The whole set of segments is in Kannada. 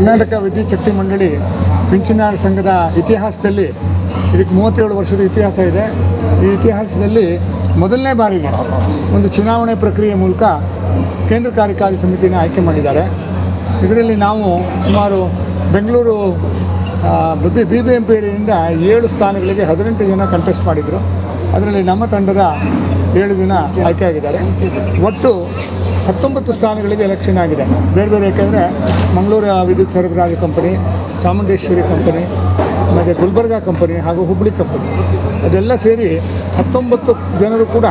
ಕರ್ನಾಟಕ ವಿದ್ಯುತ್ ಮಂಡಳಿ ಪಿಂಚಣಿ ಸಂಘದ ಇತಿಹಾಸದಲ್ಲಿ ಇದಕ್ಕೆ ಮೂವತ್ತೇಳು ವರ್ಷದ ಇತಿಹಾಸ ಇದೆ. ಈ ಇತಿಹಾಸದಲ್ಲಿ ಮೊದಲನೇ ಬಾರಿಗೆ ಒಂದು ಚುನಾವಣೆ ಪ್ರಕ್ರಿಯೆ ಮೂಲಕ ಕೇಂದ್ರ ಕಾರ್ಯಕಾರಿ ಸಮಿತಿನ ಆಯ್ಕೆ ಮಾಡಿದ್ದಾರೆ. ಇದರಲ್ಲಿ ನಾವು ಸುಮಾರು Bengaluru B B B M P ಏಳು ಸ್ಥಾನಗಳಿಗೆ ಹದಿನೆಂಟು ಜನ ಕಂಟೆಸ್ಟ್ ಮಾಡಿದರು. ಅದರಲ್ಲಿ ನಮ್ಮ ತಂಡದ ಏಳು ಜನ ಆಯ್ಕೆಯಾಗಿದ್ದಾರೆ ಒಟ್ಟು ಹತ್ತೊಂಬತ್ತು ಸ್ಥಾನಗಳಿಗೆ ಎಲೆಕ್ಷನ್ ಆಗಿದೆ. ಬೇರೆ ಬೇರೆ ಯಾಕೆಂದರೆ ಮಂಗಳೂರು ವಿದ್ಯುತ್ ಸರಬರಾಜು ಕಂಪನಿ ಚಾಮುಂಡೇಶ್ವರಿ ಕಂಪನಿ ಮತ್ತು ಗುಲ್ಬರ್ಗಾ ಕಂಪನಿ ಹಾಗೂ ಹುಬ್ಬಳ್ಳಿ ಕಂಪನಿ ಅದೆಲ್ಲ ಸೇರಿ ಹತ್ತೊಂಬತ್ತು ಜನರು ಕೂಡ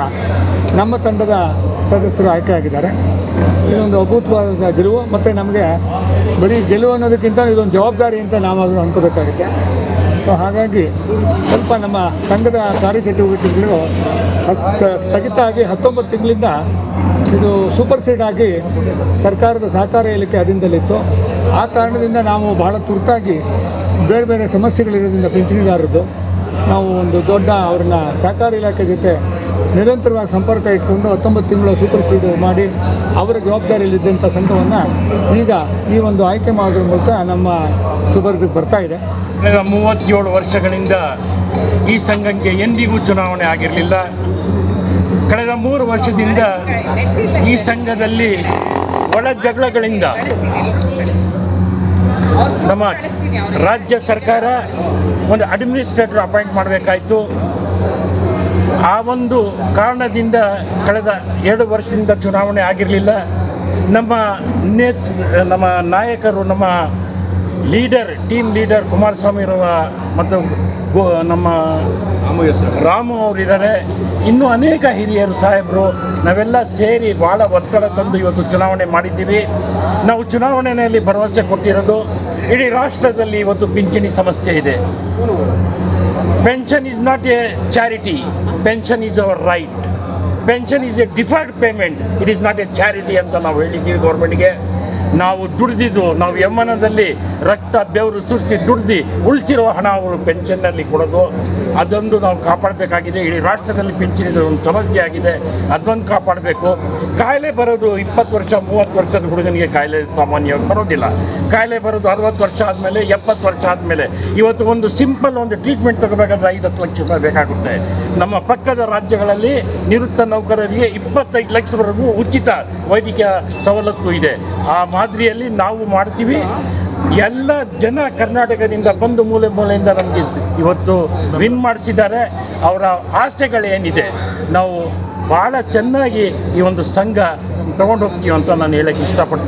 ನಮ್ಮ ತಂಡದ ಸದಸ್ಯರು ಆಯ್ಕೆಯಾಗಿದ್ದಾರೆ ಇದೊಂದು ಅಭೂತವಾದ ಗೆಲುವು ಮತ್ತು ನಮಗೆ ಬರೀ ಗೆಲುವು ಅನ್ನೋದಕ್ಕಿಂತ ಇದೊಂದು ಜವಾಬ್ದಾರಿ ಅಂತ ನಾವು ಅದನ್ನು ಅನ್ಕೋಬೇಕಾಗುತ್ತೆ. ಸೊ ಹಾಗಾಗಿ ಸ್ವಲ್ಪ ನಮ್ಮ ಸಂಘದ ಕಾರ್ಯಚಟುವಟಿಕೆಗಳು ಸ್ಥಗಿತ ಆಗಿ ಹತ್ತೊಂಬತ್ತು ತಿಂಗಳಿಂದ ಇದು ಸೂಪರ್ ಸೀಡ್ ಆಗಿ ಸರ್ಕಾರದ ಸಹಕಾರ ಇಲಾಖೆ ಅಧೀನದಲ್ಲಿತ್ತು. ಆ ಕಾರಣದಿಂದ ನಾವು ಬಹಳ ತುರ್ತಾಗಿ ಬೇರೆ ಬೇರೆ ಸಮಸ್ಯೆಗಳಿರೋದ್ರಿಂದ ಪಿಂಚಣಿದಾರರದ್ದು ನಾವು ಒಂದು ದೊಡ್ಡ ಅವ್ರನ್ನ ಸಹಕಾರ ಇಲಾಖೆ ಜೊತೆ ನಿರಂತರವಾಗಿ ಸಂಪರ್ಕ ಇಟ್ಕೊಂಡು ಹತ್ತೊಂಬತ್ತು ತಿಂಗಳು ಸೂಪರ್ ಸೀಡ್ ಮಾಡಿ ಅವರ ಜವಾಬ್ದಾರಿಯಲ್ಲಿದ್ದಂಥ ಸಂಘವನ್ನು ಈಗ ಈ ಒಂದು ಆಯ್ಕೆ ಮಾಡೋದ್ರ ಮೂಲಕ ನಮ್ಮ ಸುಬರ್ದಿಗೆ ಬರ್ತಾ ಇದೆ. ಕಳೆದ ಮೂವತ್ತೇಳು ವರ್ಷಗಳಿಂದ ಈ ಸಂಘಕ್ಕೆ ಎಂದಿಗೂ ಚುನಾವಣೆ ಆಗಿರಲಿಲ್ಲ. ಕಳೆದ ಮೂರು ವರ್ಷದಿಂದ ಈ ಸಂಘದಲ್ಲಿ ಒಳ ಜಗಳಗಳಿಂದ ನಮ್ಮ ರಾಜ್ಯ ಸರ್ಕಾರ ಒಂದು ಅಡ್ಮಿನಿಸ್ಟ್ರೇಟರ್ ಅಪಾಯಿಂಟ್ ಮಾಡಬೇಕಾಯಿತು. ಆ ಒಂದು ಕಾರಣದಿಂದ ಕಳೆದ ಎರಡು ವರ್ಷದಿಂದ ಚುನಾವಣೆ ಆಗಿರಲಿಲ್ಲ. ನಮ್ಮ ನೇತೃ ನಮ್ಮ ನಾಯಕರು ನಮ್ಮ ಲೀಡರ್ ಟೀಮ್ ಲೀಡರ್ ಕುಮಾರಸ್ವಾಮಿರವ ಮತ್ತು ಗೋ- ನಮ್ಮ ರಾಮು ಅವರಿದ್ದಾರೆ. ಇನ್ನೂ ಅನೇಕ ಹಿರಿಯರು ಸಾಹೇಬರು ನಾವೆಲ್ಲ ಸೇರಿ ಭಾಳ ಒತ್ತಡ ತಂದು ಇವತ್ತು ಚುನಾವಣೆ ಮಾಡಿದ್ದೀವಿ. ನಾವು ಚುನಾವಣೆಯಲ್ಲಿ ಭರವಸೆ ಕೊಟ್ಟಿರೋದು ಇಡೀ ರಾಷ್ಟ್ರದಲ್ಲಿ ಇವತ್ತು ಪಿಂಚಣಿ ಸಮಸ್ಯೆ ಇದೆ. Pension is not a charity pension is our right pension is a deferred payment it is not a charity ಅಂತ ನಾವು ಹೇಳಿದ್ದೀವಿ ಗೌರ್ಮೆಂಟ್ಗೆ ನಾವು ದುಡ್ದಿದ್ದು, ನಾವು ಯಮನದಲ್ಲಿ ರಕ್ತ, ಬೆವರು ಸುರಿಸಿ ದುಡ್ದು ಉಳಿಸಿರೋ ಹಣ ಅವರು ಪೆನ್ಷನ್ನಲ್ಲಿ ಕೊಡೋದು. ಅದೊಂದು ನಾವು ಕಾಪಾಡಬೇಕಾಗಿದೆ. ಇಡೀ ರಾಷ್ಟ್ರದಲ್ಲಿ ಪಿಂಚಣಿದ ಒಂದು ಸಮಸ್ಯೆ ಆಗಿದೆ. ಅದೊಂದು ಕಾಪಾಡಬೇಕು. ಕಾಯಿಲೆ ಬರೋದು ಇಪ್ಪತ್ತು ವರ್ಷ, ಮೂವತ್ತು ವರ್ಷದ ಹುಡುಗನಿಗೆ ಕಾಯಿಲೆ ಸಾಮಾನ್ಯವಾಗಿ ಬರೋದಿಲ್ಲ. ಕಾಯಿಲೆ ಬರೋದು ಅರವತ್ತು ವರ್ಷ ಆದಮೇಲೆ, ಎಪ್ಪತ್ತು ವರ್ಷ ಆದಮೇಲೆ. ಇವತ್ತು ಒಂದು ಸಿಂಪಲ್ ಒಂದು ಟ್ರೀಟ್ಮೆಂಟ್ ತಗೋಬೇಕಾದ್ರೆ ಐದು ಹತ್ತು ಲಕ್ಷ ರೂಪಾಯಿ ಬೇಕಾಗುತ್ತೆ. ನಮ್ಮ ಪಕ್ಕದ ರಾಜ್ಯಗಳಲ್ಲಿ ನಿವೃತ್ತ ನೌಕರರಿಗೆ ಇಪ್ಪತ್ತೈದು ಲಕ್ಷವರೆಗೂ ಉಚಿತ ವೈದ್ಯಕೀಯ ಸವಲತ್ತು ಇದೆ. ಆ ಮಾದರಿಯಲ್ಲಿ ನಾವು ಮಾಡ್ತೀವಿ. ಎಲ್ಲ ಜನ ಕರ್ನಾಟಕದಿಂದ ಬಂದು ಮೂಲೆ ಮೂಲೆಯಿಂದ ನಮಗೆ ಇವತ್ತು ವಿನ್ ಮಾಡಿಸಿದ್ದಾರೆ. ಅವರ ಆಸೆಗಳೇನಿದೆ? ನಾವು ಭಾಳ ಚೆನ್ನಾಗಿ ಈ ಒಂದು ಸಂಘ ತಗೊಂಡು ಹೋಗ್ತೀವಿ ಅಂತ ನಾನು ಹೇಳಕ್ಕೆ ಇಷ್ಟಪಡ್ತೀನಿ.